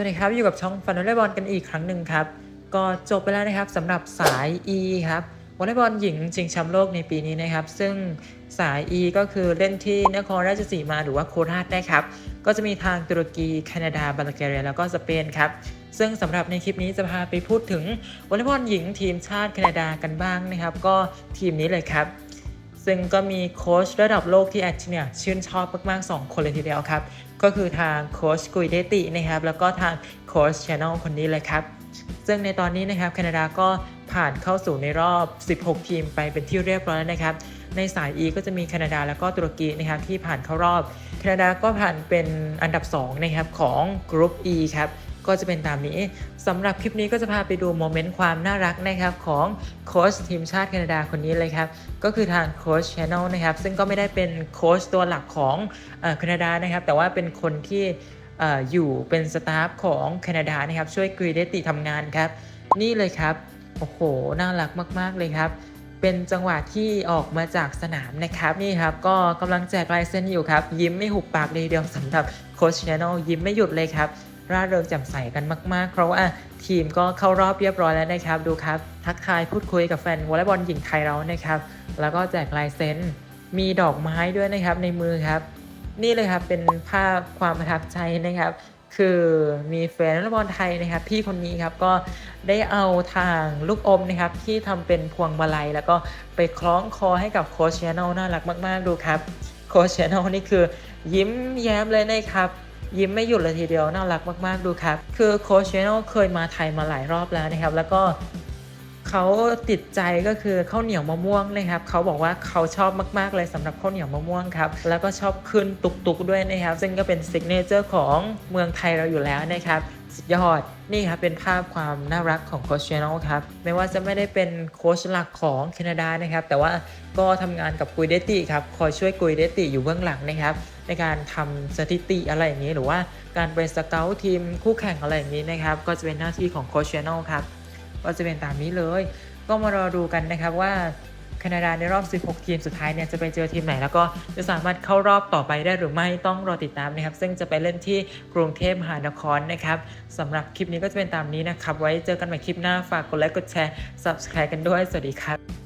วัสดีครับอยู่กับช่องฟันวอลเลย์บอลกันอีกครั้งหนึ่งครับ ก็จบไปแล้วนะครับสำหรับสาย E ครับวอลเลย์บอลหญิงชิงแชมป์โลกในปีนี้นะครับ ซึ่งสาย E ก็คือเล่นที่นครราชสีมาหรือว่าโคราชนะครับ ก็จะมีทางตุรกี แคนาดาบัลแกเรียแล้วก็สเปนครับ ซึ่งสำหรับในคลิปนี้จะพาไปพูดถึงวอลเลย์บอลหญิงทีมชาติแคนาดากันบ้างนะครับ ก็ทีมนี้เลยครับ ซึ่งก็มีโค้ชระดับโลกที่แอดเนี่ยชื่นชอบมากๆ 2 คนเลยทีเดียวครับ ก็คือทางโค้ชกุยเดตินะครับ แล้วก็ทางโค้ชชแนลคนนี้เลยครับ ซึ่งในตอนนี้นะครับแคนาดาก็ผ่านเข้าสู่ในรอบ 16 ทีมไปเป็นที่เรียบร้อยแล้วนะครับ ในสาย E ก็จะมีแคนาดาแล้วก็ตุรกีนะครับที่ผ่านเข้ารอบ แคนาดาก็ผ่านเป็นอันดับ 2 นะครับของกรุ๊ป E ครับ ก็จะเป็นตามนี้สำหรับคลิปนี้ก็จะพาไปดูโมเมนต์ความน่ารักนะครับของโค้ชทีมชาติแคนาดาคนนี้เลยครับ ก็คือทางโค้ชชแนลนะครับ ซึ่งก็ไม่ได้เป็นโค้ชตัวหลักของแคนาดานะครับ แต่ว่าเป็นคนที่ออยู่เป็นสตาฟของแคนาดานะครับ ช่วยกรีเดติทำงานครับ นี่เลยครับ โอ้โห น่ารักมาก ๆ เลยครับเป็นจังหวะที่ออกมาจากสนามนะครับ นี่ครับ ก็กำลังแจกลายเส้นอยู่ครับ ยิ้มไม่หุบปากเลยเดียวสำหรับโค้ชชแนลยิ้มไม่หยุดเลยครับ ร่าเริงแจ่มใสกันมาก ๆ เพราะว่าทีมก็เข้ารอบเรียบร้อยแล้วนะครับ ดูครับ ทักทายพูดคุยกับแฟนวอลเลย์บอลหญิงไทยเรานะครับ แล้วก็แจกลายเซ็นมีดอกไม้ด้วยนะครับในมือครับ นี่เลยครับเป็นภาพความประทับใจนะครับ คือมีแฟนวอลเลย์บอลไทยนะครับ พี่คนนี้ครับก็ได้เอาทางลูกอมนะครับ ที่ทำเป็นพวงมาลัย แล้วก็ไปคล้องคอให้กับโค้ชแชนลน่ารักมาก ๆ ดูครับโค้ชแชนลนี่คือยิ้มแย้มเลยนะครับ ยิ้มไม่หยุดเลยทีเดียวน่ารักมากๆดูครับ คือโค้ชเชนลเคยมาไทยมาหลายรอบแล้วนะครับ แล้วก็เขาติดใจก็คือข้าวเหนียวมะม่วงนะครับเขาบอกว่าเขาชอบมากๆเลยสำหรับข้าวเหนียวมะม่วงครับแล้วก็ชอบขึ้นตุกๆด้วยนะครับ ซึ่งก็เป็นซิกเนเจอร์ของเมืองไทยเราอยู่แล้วนะครับ สุดยอด นี่ครับเป็นภาพความน่ารักของโค้ชเชนอลครับไม่ว่าจะไม่ได้เป็นโค้ชหลักของแคนาดานะครับ แต่ว่าก็ทำงานกับกุยเดติครับคอยช่วยกุยเดติอยู่เบื้องหลังนะครับ ในการทำสถิติอะไรอย่างนี้ หรือว่าการไปสเกลทีมคู่แข่งอะไรอย่างนี้นะครับ ก็จะเป็นหน้าที่ของโค้ชเชนอลครับก็จะเป็นตามนี้เลย ก็มารอดูกันนะครับว่า แคนาดาในรอบ 16 ทีมสุดท้ายเนี่ยจะไปเจอทีมไหน แล้วก็จะสามารถเข้ารอบต่อไปได้หรือไม่ต้องรอติดตามนะครับ ซึ่งจะไปเล่นที่กรุงเทพมหานครนะครับสำหรับคลิปนี้ก็จะเป็นตามนี้นะครับ ไว้เจอกันใหม่คลิปหน้าฝากกดไลค์กดแชร์ subscribe กันด้วย สวัสดีครับ